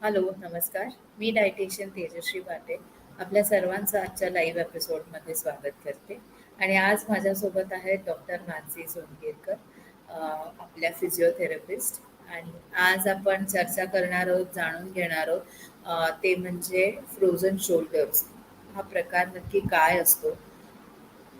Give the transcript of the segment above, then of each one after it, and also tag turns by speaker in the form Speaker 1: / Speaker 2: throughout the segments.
Speaker 1: Hello, नमस्कार. मी dietitian Tejashree Bhate. आपल्या सर्वांचं आजच्या लाईव्ह एपिसोडमध्ये स्वागत करते आणि आज माझ्यासोबत आहेत डॉक्टर मानसी सोनगीरकर आपल्या फिजिओथेरपिस्ट आणि आज आपण चर्चा करणार आहोत, जाणून घेणार आहोत ते म्हणजे फ्रोझन शोल्डर्स. हा प्रकार नक्की काय असतो?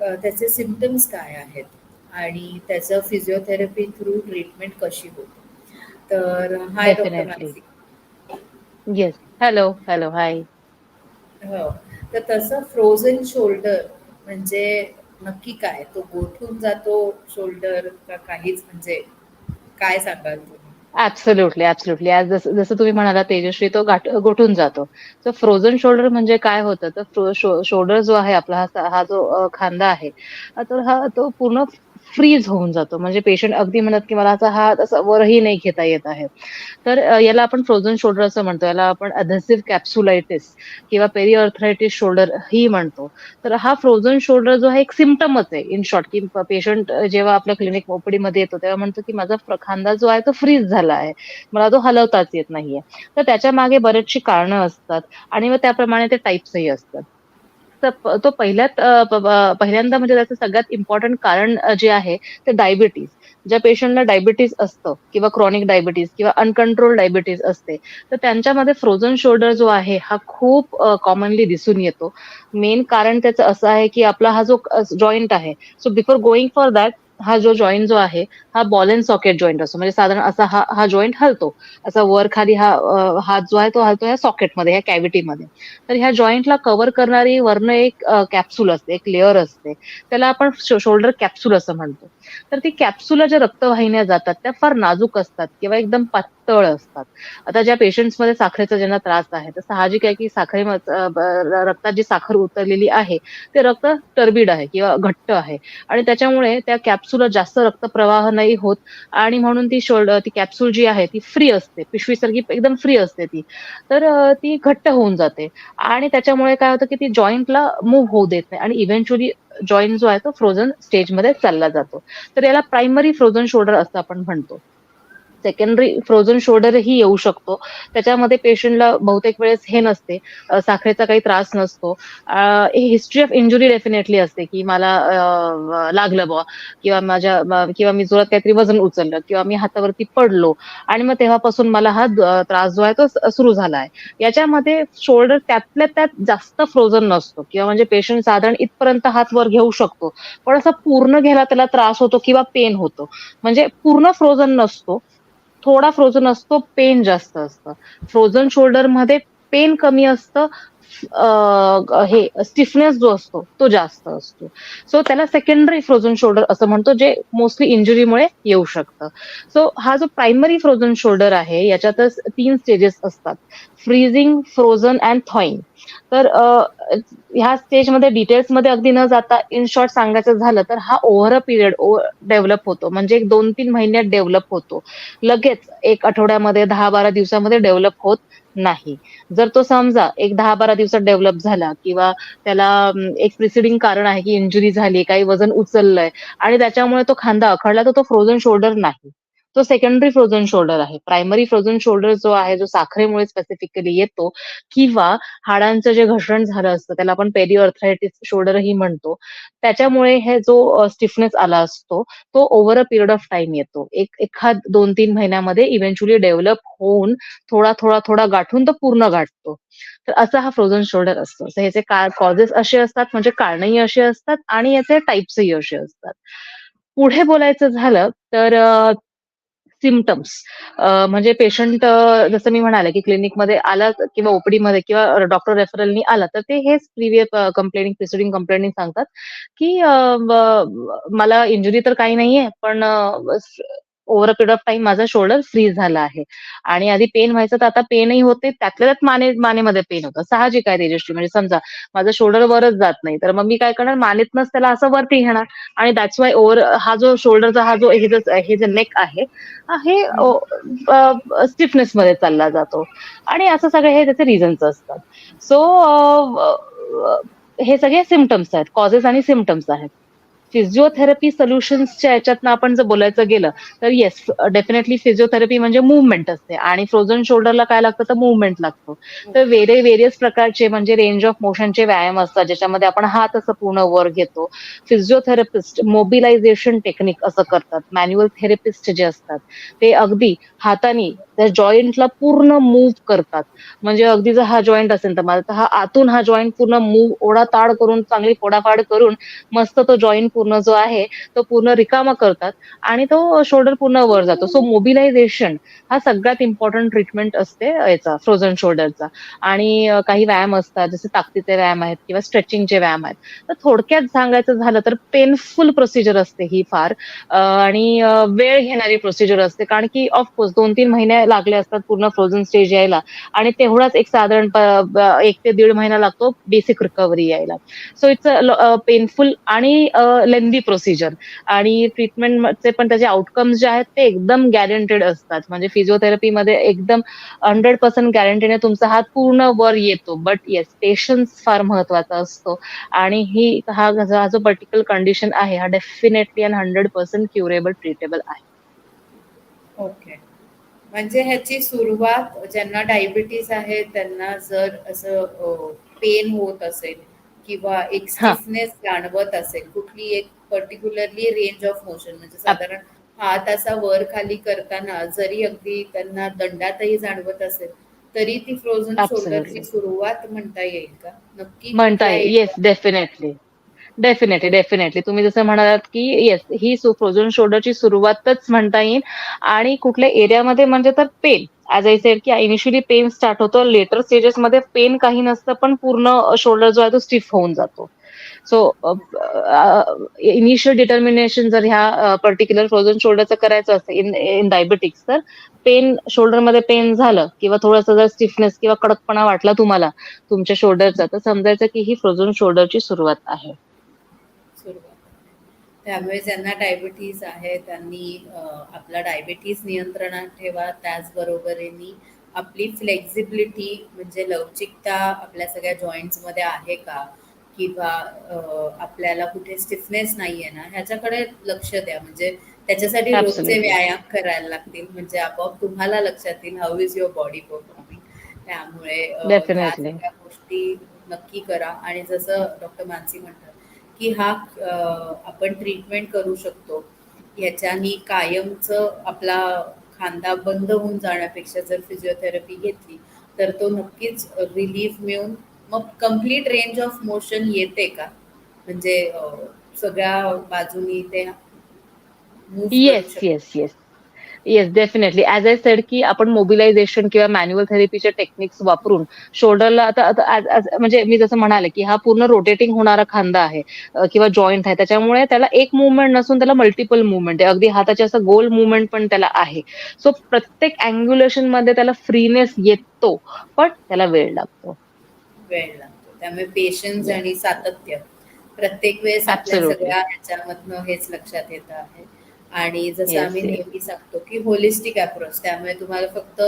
Speaker 1: त्याचे सिम्प्टम्स काय आहेत? आणि त्याचं फिजिओथेरपी थ्रू ट्रीटमेंट कशी होते? तर hi doctor. Mansi.
Speaker 2: Yes. Hello, hello. Hi.
Speaker 1: हो. तर तसं फ्रोझन शोल्डर म्हणजे नक्की काय? तो गोठून जातो शोल्डर का काहीच म्हणजे काय सांगाल तुम्ही?
Speaker 2: Absolutely, absolutely. आज जसं जसं तुम्ही म्हणालात तेजश्री तो गाठ गोठून जातो. तर फ्रोझन शोल्डर म्हणजे काय होतं? तर शोल्डर जो आहे आपला हा हा जो खांदा आहे, तर हा तो पूर्ण फ्रीज होऊन जातो. म्हणजे पेशंट अगदी म्हणत, की मला असा हात असा वरही नाही घेता येत आहे. तर याला आपण फ्रोझन शोल्डर असं म्हणतो. याला आपण अधेसिव्ह कॅप्सुलायटिस किंवा पेरिअर्थरायटिस शोल्डर ही म्हणतो. तर हा फ्रोझन शोल्डर जो आहे एक सिमटमच आहे इन शॉर्ट, की पेशंट जेव्हा आपल्या क्लिनिक ओपडीमध्ये येतो, तेव्हा म्हणतो, की माझा खांदा जो आहे तो फ्रीज झाला आहे. मला तो हलवताच येत नाहीये. तर त्याच्यामागे बरेचशी कारणं असतात आणि मग त्याप्रमाणे ते टाईप्सही असतात. त्याचं तो पहिल्यात पहिल्यांदा म्हणजे त्याचं सगळ्यात इम्पॉर्टंट कारण जे आहे ते डायबिटीज. ज्या पेशंटला डायबिटीज असतं किंवा क्रॉनिक डायबिटीज किंवा अनकंट्रोल डायबिटीज असते, तर त्यांच्यामध्ये फ्रोझन शोल्डर जो आहे हा खूप कॉमनली दिसून येतो. मेन कारण त्याचं असं आहे, की आपला हा जो जॉईंट आहे, so before going for that हा जो जॉईंट जो आहे, हा बॉल एंड सॉकेट जॉईंट असतो. म्हणजे साधारण असा हा हा जॉईंट हलतो. असा वर-खाली हा हात जो आहे तो हलतो ह्या सॉकेटमध्ये, ह्या कॅव्हिटीमध्ये. तर ह्या जॉईंटला कव्हर करणारी वर्ण एक कॅप्सूल असते, एक लेयर असते. त्याला आपण शोल्डर कॅप्सूल असं म्हणतो. तर ती कॅप्सूलला ज्या रक्तवाहिन्या जातात, त्या फार नाजूक असतात किंवा एकदम पातळ असतात. आता ज्या पेशंट्समध्ये साखरेचा ज्यांना त्रास आहे, तर साहजिक आहे की साखरे रक्तात जी साखर उतरलेली आहे, ते रक्त टर्बिड आहे किंवा घट्ट आहे आणि त्याच्यामुळे त्या कॅप्सूलला जास्त रक्तप्रवाह नाही होत आणि म्हणून ती शोल्डर ती कॅप्सूल जी आहे ती फ्री असते. पिशवीसारखी एकदम फ्री असते ती. तर ती घट्ट होऊन जाते आणि त्याच्यामुळे काय होतं, की ती जॉईंटला मूव्ह होऊ देत नाही आणि इव्हेंच्युअली जॉईंट जो आहे तो फ्रोझन स्टेजमध्ये चालला जातो. तर याला प्रायमरी फ्रोझन शोल्डर असं आपण म्हणतो. सेकंडरी फ्रोझन शोल्डरही येऊ शकतो. त्याच्यामध्ये पेशंटला बहुतेक वेळेस हे नसते, साखरेचा काही त्रास नसतो. हिस्ट्री ऑफ इंजुरी डेफिनेटली असते, की मला लागलं बुवा किंवा माझ्या किंवा मी जोरात काहीतरी वजन उचललं किंवा मी हातावरती पडलो आणि मग तेव्हापासून मला हा त्रास जो आहे तो सुरू झाला आहे. याच्यामध्ये शोल्डर त्यातल्या त्यात जास्त फ्रोझन नसतो किंवा म्हणजे पेशंट साधारण इथपर्यंत हात वर घेऊ शकतो. पण असा पूर्ण घ्यायला त्याला त्रास होतो किंवा पेन होतो. म्हणजे पूर्ण फ्रोझन नसतो. थोडा फ्रोझन असतो, पेन जास्त असतं. फ्रोझन शोल्डरमध्ये पेन कमी असतं. हे स्टिफनेस जो असतो तो जास्त असतो. सो त्याला सेकंडरी फ्रोझन शोल्डर असं म्हणतो, जे मोस्टली इंजुरीमुळे येऊ शकतं. सो हा जो प्रायमरी फ्रोझन शोल्डर आहे, याच्यातच तीन स्टेजेस असतात. Freezing, frozen and thawing. तर ह्या स्टेजमध्ये डिटेल्समध्ये अगदी न जाता इन शॉर्ट सांगायचं झालं, तर हा ओव्हर अ पिरियड डेव्हलप होतो. म्हणजे एक 2-3 महिन्यात डेव्हलप होतो. लगेच एक आठवड्यामध्ये, दहा बारा दिवसामध्ये डेव्हलप होत नाही. जर तो समजा एक दहा बारा दिवसात डेव्हलप झाला किंवा त्याला एक प्रिसिडिंग कारण आहे, की इंजुरी झाली, काही वजन उचललंय आणि त्याच्यामुळे तो खांदा अखडला, तर तो फ्रोझन शोल्डर नाही. तो सेकंडरी फ्रोझन शोल्डर आहे. प्रायमरी फ्रोझन शोल्डर जो आहे, जो साखरेमुळे स्पेसिफिकली येतो किंवा हाडांचं जे घसरण झालं असतं, त्याला आपण पेरिअर्थरायटिस शोल्डरही म्हणतो. त्याच्यामुळे हे जो स्टिफनेस आला असतो, तो over a period of time येतो. एक एखाद 2-3 महिन्यामध्ये इव्हेंच्युअली डेव्हलप होऊन थोडा, थोडा, थोडा गाठून तो पूर्ण गाठतो. तर असा हा फ्रोझन शोल्डर असतो. तर ह्याचे कॉजेस असे असतात, म्हणजे कारणही असे असतात आणि याचे टाईप्सही असे असतात. पुढे बोलायचं झालं तर सिमटम्स म्हणजे पेशंट जसं मी म्हणाले, की क्लिनिकमध्ये आला किंवा ओपीडीमध्ये किंवा डॉक्टर रेफरलनी आला, तर ते हेच प्रिव्हियस कंप्लेनिंग प्रिसिडिंग कंप्लेनिंग सांगतात, की मला इंजुरी तर काही नाहीये, पण over a period of time माझा शोल्डर फ्रीज झाला आहे आणि आधी पेन व्हायचं, तर आता पेनही होते. त्यातल्या त्यात माने मानेमध्ये पेन होतं. साहजिक आहे तेजश्री. म्हणजे समजा माझं शोल्डर वरच जात नाही, तर मग मी काय करणार मानेतनंच त्याला असं वरती घेणार आणि दॅट्स व्हाय ओव्हर हा जो शोल्डरचा हा जो हे जे हे जे नेक आहे, हे
Speaker 1: हं.
Speaker 2: स्टिफनेसमध्ये चालला जातो आणि असं सगळे हे त्याचे रिझन्स असतात. सो हे सगळे सिम्प्टम्स आहेत. कॉजेस आणि सिम्प्टम्स आहेत. फिजिओथेरपी सोल्युशन्सच्या याच्यातनं आपण जर बोलायचं गेलं तर येस डेफिनेटली फिजिओथेरपी म्हणजे मुवमेंट असते. आणि फ्रोझन शोल्डरला काय लागतं? तर मुवमेंट लागतो. तर वेरे वेरियस प्रकारचे म्हणजे रेंज ऑफ मोशनचे व्यायाम असतात ज्याच्यामध्ये आपण हात असं पूर्ण वर घेतो. फिजिओथेरपिस्ट मोबिलायझेशन टेक्निक असं करतात. मॅन्युअल थेरपिस्ट जे असतात ते अगदी हाताने त्या जॉईंटला पूर्ण मूव्ह करतात. म्हणजे अगदी जर हा जॉईंट असेल तर माझा तर हा आतून हा जॉईंट पूर्ण मूव्ह ओढा ताड करून चांगली फोडाफाड करून मस्त तो जॉईंट पूर्ण जो आहे तो पूर्ण रिकामा करतात आणि तो शोल्डर पूर्ण वर जातो. सो मोबिलायझेशन हा सगळ्यात इम्पॉर्टंट ट्रीटमेंट असते याचा फ्रोझन शोल्डरचा आणि काही व्यायाम असतात जसे ताकदीचे व्यायाम आहेत किंवा स्ट्रेचिंगचे व्यायाम आहेत. तर थोडक्यात सांगायचं झालं तर पेनफुल प्रोसिजर असते ही फार. आणि वेळ घेणारी प्रोसिजर असते. कारण की ऑफकोर्स दोन तीन महिने लागले असतात पूर्ण फ्रोझन स्टेज यायला. आणि तेवढाच एक साधारण एक ते दीड महिना लागतो बेसिक रिकव्हरी यायला. सो इट्स पेनफुल आणि लेंदी प्रोसिजर आणि ट्रीटमेंटचे पण त्याचे आउटकम्स जे आहेत ते एकदम गॅरंटेड असतात. म्हणजे फिजिओथेरपीमध्ये एकदम हंड्रेड पर्सेंट गॅरंटीने तुमचा हात पूर्ण वर येतो. बट येस पेशन्स फार महत्त्वाचा असतो. आणि ही हा हा जो पर्टिक्युलर कंडिशन आहे हा definitely and hundred percent curable treatable आहे.
Speaker 1: ओके म्हणजे ह्याची सुरुवात ज्यांना डायबिटीज आहे त्यांना जर असं पेन होत असेल किंवा एक
Speaker 2: हा.
Speaker 1: स्टिफनेस जाणवत असेल कुठली एक पर्टिक्युलरली रेंज ऑफ मोशन म्हणजे साधारण हात असा वर खाली करताना जरी अगदी त्यांना दंडातही जाणवत असेल तरी ती फ्रोझन. शोल्डरची सुरुवात म्हणता येईल का नक्की
Speaker 2: म्हणता
Speaker 1: कुठल्या
Speaker 2: येईल येस डेफिनेटली डेफिनेटली डेफिनेटली तुम्ही जसं म्हणालात की येस ही फ्रोझन शोल्डरची सुरुवातच म्हणता येईल. आणि कुठल्या एरियामध्ये म्हणजे तर पेन ऍज आय सेड की इनिशियली पेन स्टार्ट होतो लेटर स्टेजेस मध्ये पेन काही नसतं पण पूर्ण शोल्डर जो आहे तो स्टिफ होऊन जातो. सो इनिशियल डिटर्मिनेशन जर ह्या पर्टिक्युलर फ्रोझन शोल्डरचं करायचं असेल इन इन डायबेटिक्स तर पेन शोल्डरमध्ये पेन झालं किंवा थोडंसं जर स्टिफनेस किंवा कडकपणा वाटला तुम्हाला तुमच्या शोल्डरचा तर समजायचं की ही फ्रोझन शोल्डरची सुरुवात आहे.
Speaker 1: त्यामुळे ज्यांना डायबिटीज आहे त्यांनी आपला डायबिटीज नियंत्रणात ठेवा. त्याचबरोबरीने आपली फ्लेक्झिबिलिटी म्हणजे लवचिकता आपल्या सगळ्या जॉईंट्समध्ये आहे का? किंवा आपल्याला कुठे स्टिफनेस नाही आहे ना? ह्याच्याकडे लक्ष द्या. म्हणजे त्याच्यासाठी रोजचे. व्यायाम करायला लागतील. म्हणजे आपोआप तुम्हाला लक्षात येईल how is your body performing त्यामुळे गोष्टी नक्की करा. आणि जसं डॉक्टर मानसी म्हणतात की हा आपण ट्रीटमेंट करू शकतो. याच्यानी कायमचं आपला खांदा बंद होऊन जाण्यापेक्षा जर फिजिओथेरपी घेतली तर तो नक्कीच रिलीफ मिळून मग कंप्लीट रेंज ऑफ मोशन येते का? म्हणजे सगळ्या बाजूनी ते
Speaker 2: yes. Yes yes yes definitely as I said की आपण मोबिलायझेशन किंवा मॅन्युअल थेरपीचे टेक्निक्स वापरून शोल्डरला आता म्हणजे मी जसं म्हणाले की हा पूर्ण रोटेटिंग होणारा खांदा आहे किंवा जॉईंट आहे. त्याच्यामुळे त्याला एक मुवमेंट नसून त्याला मल्टिपल मुवमेंट आहे. अगदी हाताचे असं गोल मुवमेंट पण त्याला आहे. सो प्रत्येक अँग्युलेशनमध्ये त्याला फ्रीनेस येतो पण त्याला वेळ लागतो.
Speaker 1: वेळ लागतो. त्यामुळे पेशन्स आणि सातत्य. प्रत्येक वेळेस आपल्या. सगळ्या ह्याच्यामधनं हेच लक्षात येत आहे. आणि जसं आम्ही. नेहमी सांगतो की होलिस्टिक अप्रोच त्यामुळे तुम्हाला फक्त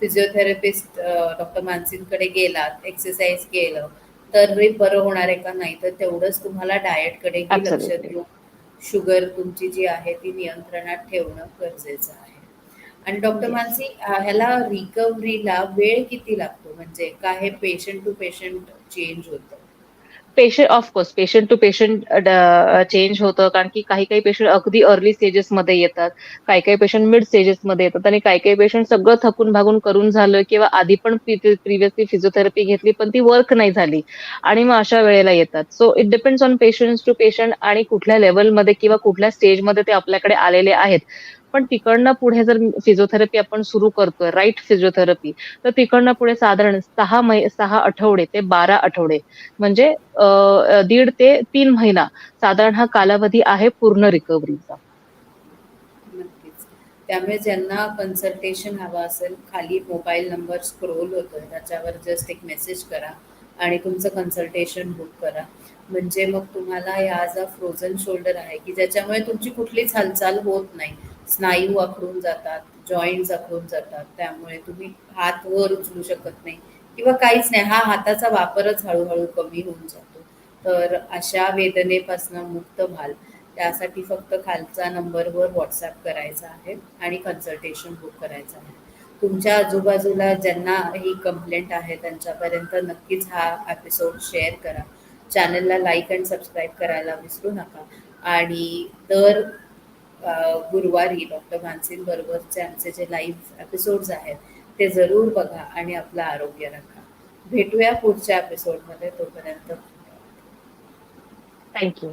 Speaker 1: फिजिओथेरपिस्ट डॉक्टर मानसींकडे गेलात एक्सरसाइज केलं तर बरं होणार आहे का नाही तर तेवढंच तुम्हाला डाएटकडे लक्ष. देऊन शुगर तुमची जी आहे ती नियंत्रणात ठेवणं गरजेचं आहे आणि डॉक्टर. मानसी ह्याला रिकव्हरीला वेळ किती लागतो म्हणजे काय हे पेशंट टू पेशंट चेंज होतं
Speaker 2: patient of course patient to patient change होतं. कारण की काही काही पेशंट अगदी अर्ली स्टेजेसमध्ये येतात. काही काही पेशंट मिड स्टेजेसमध्ये येतात. आणि काही काही पेशंट सगळं थकून भागून करून झालं किंवा आधी पण प्रिव्हियसली फिजिओथेरपी घेतली पण ती वर्क नाही झाली. आणि मग अशा वेळेला येतात. So it depends on patient to patient आणि कुठल्या लेवलमध्ये किंवा कुठल्या स्टेजमध्ये ते आपल्याकडे आलेले आहेत. पण तिकडनं पुढे जर फिजिओथेरपी आपण सुरू करतोय राईट फिजिओथेरपी तर तिकडनं पुढे साधारण सहा मै सहा आठवडे ते बारा आठवडे म्हणजे दीड ते तीन महिना साधारण हा कालावधी आहे पूर्ण रिकव्हरीचा
Speaker 1: त्यामुळे ज्यांना कन्सल्टेशन हवं असेल खाली मोबाईल नंबर स्क्रोल होतो त्याच्यावर जस्ट एक मेसेज करा आणि तुमचं कन्सल्टेशन बुक करा. म्हणजे मग तुम्हाला हा जो फ्रोझन शोल्डर आहे की ज्याच्यामुळे तुमची कुठलीच हालचाल होत नाही. स्नायू आखडून जातात जॉईंट्स आखडून जातात त्यामुळे तुम्ही हात वर उचलू शकत नाही. किंवा काहीच नाही हा हाताचा वापरच हळूहळू कमी होऊन जातो. तर अशा वेदनेपासून मुक्त व्हाल. त्यासाठी फक्त खालचा नंबरवर व्हॉट्सॲप करायचा आहे आणि कन्सल्टेशन बुक करायचं आहे. तुमच्या आजूबाजूला ज्यांना ही कंप्लेंट आहे त्यांच्यापर्यंत नक्कीच हा एपिसोड शेअर करा. चॅनलला लाईक अँड सबस्क्राईब करायला विसरू नका. आणि दर गुरुवारी डॉक्टर मानसींबरोबरचे आमचे जे लाईव्ह एपिसोड्स आहेत ते जरूर बघा आणि आपलं आरोग्य राखा. भेटूया पुढच्या एपिसोडमध्ये तोपर्यंत
Speaker 2: थँक्यू